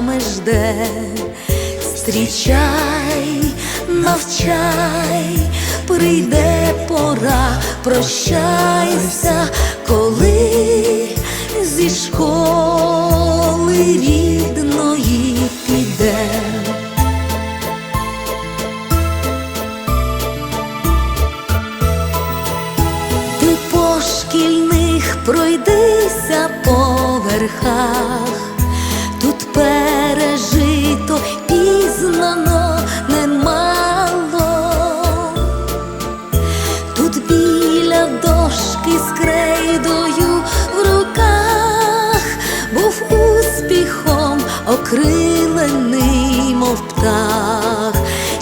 саме жде. Зустрічай, навчай, прийде пора, прощайся, коли зі школи рідної підем. Ти по шкільних пройдися по верхах,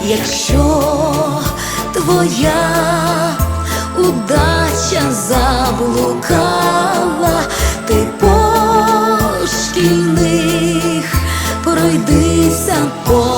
якщо твоя удача заблукала, ти по шкільних пройдися по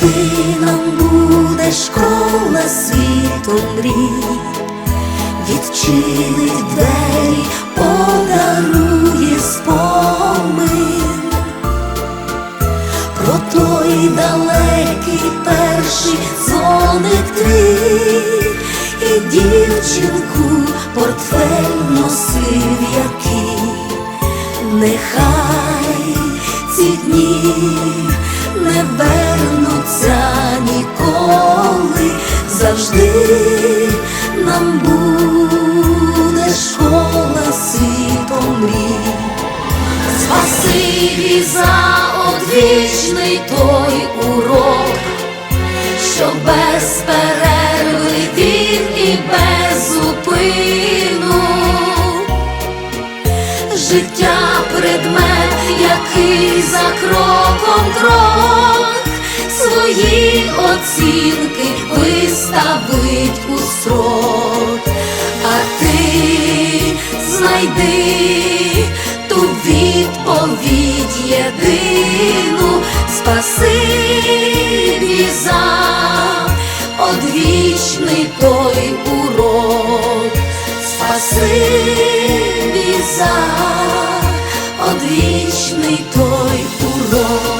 Завжди нам буде школа світу мрій, відчинить двері, подарує спомин. Про той далекий перший дзвоник твій. І дівчинку портфель носив який. Нехай ці дні не вернуться ніколи, завжди нам буде школа світом мрій. Спасибі за одвічний той урок, що без перерви він і без зупину життя предмет, який за кроком крок. Свої оцінки виставить у строк, а ти знайди ту відповідь єдину, спасибі за одвічний той урок. Спасибі за одвічний той урок.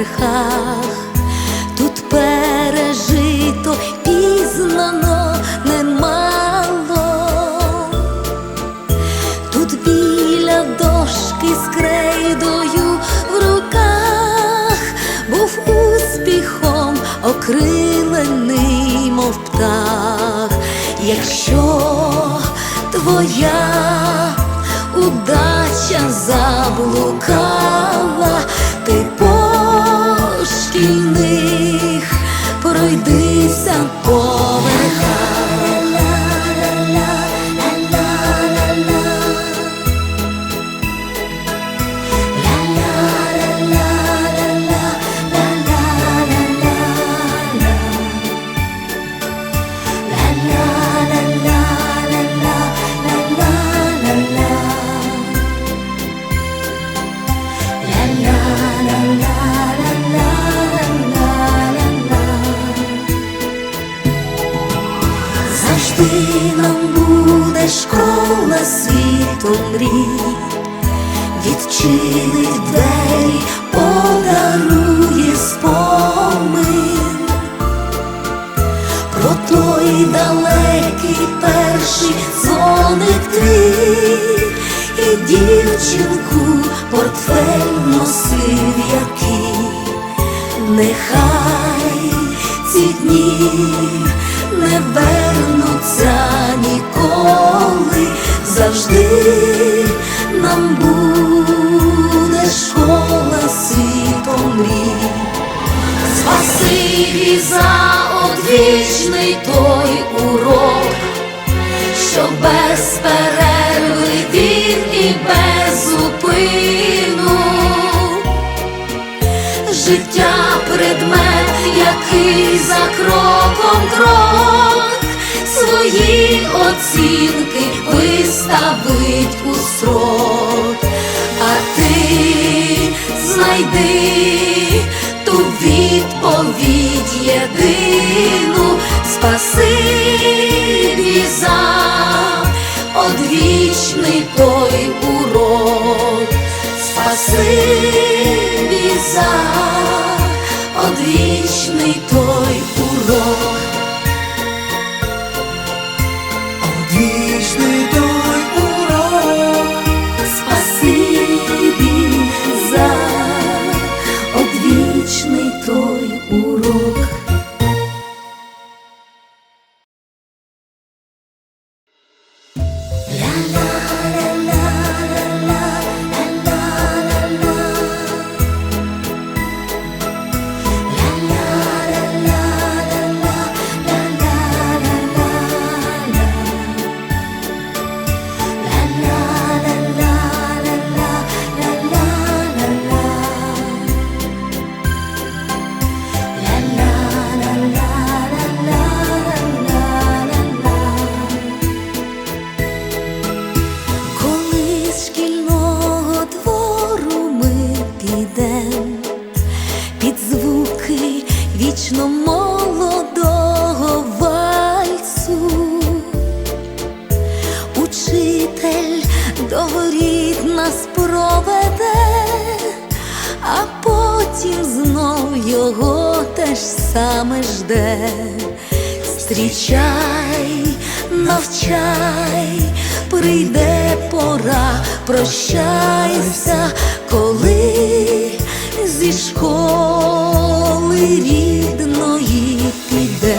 верхах, тут пережито пізнано немало, тут біля дошки з крейдою в руках був успіхом окрив. Двері, подарує спомин про той далекий перший дзвоник і дівчинку портфель носив який. Нехай ці дні не вернуться ніколи, завжди нам буде життя предмет, який за кроком крок. Свої оцінки виставить у срок, а ти знайди ту відповідь єдину, спасибі за одвічний той урок. Спасибі за до нас проведе, а потім знов його те ж саме жде. Зустрічай, навчай, прийде пора, прощайся, коли зі школи рідної піде.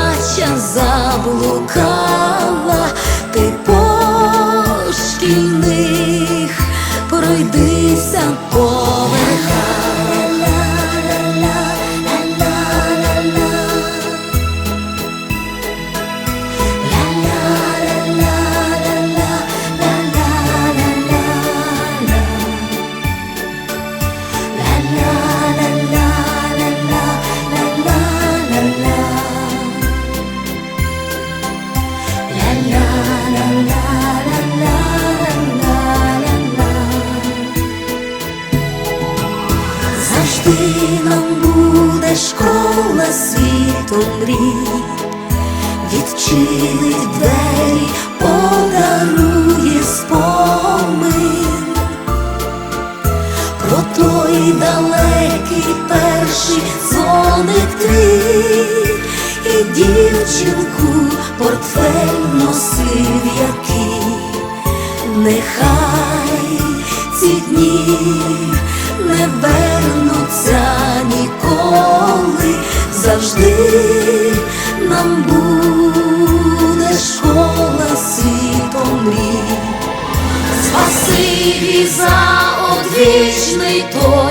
заблукала, ти по шкільних пройдися по перший дзвоник твій і дівчинку портфель носив який, нехай ці дні не вернуться ніколи, завжди нам буде школа світом мрій. Спасибі за одвічний той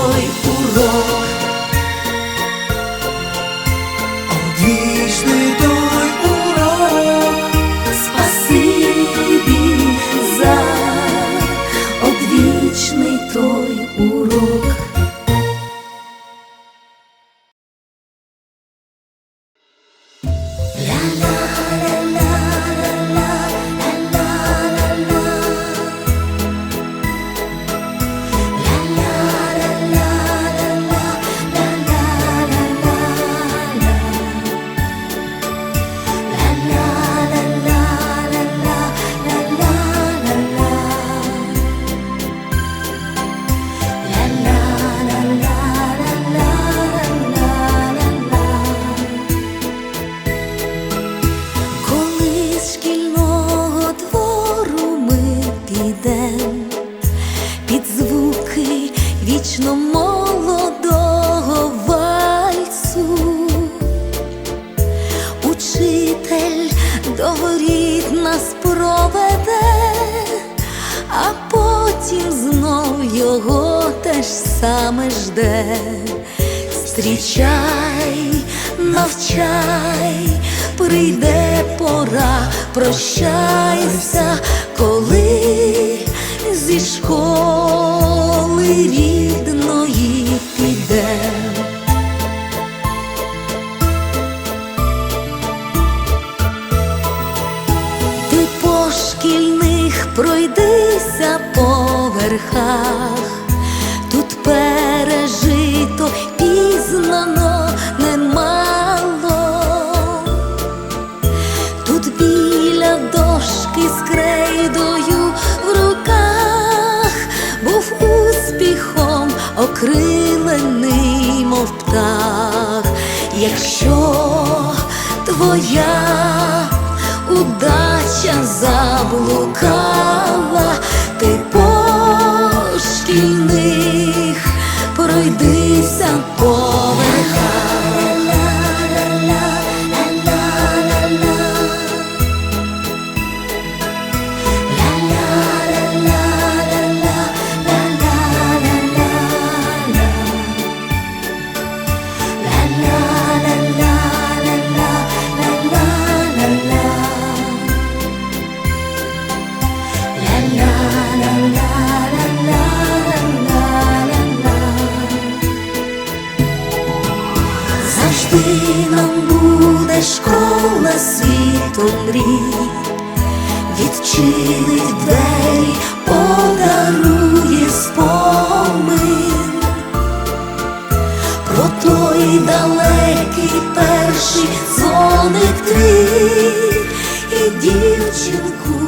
жде. Зустрічай, навчай, прийде пора, прощайся, коли зі школи рідної підем. Ти по шкільних пройдися по верхах, якщо твоя удача заблукала, ти по шкільних пройдися по Завжди нам буде школа світу мрій, відчинить двері, подарує спомин. Про той далекий перший дзвоник твій і дівчинку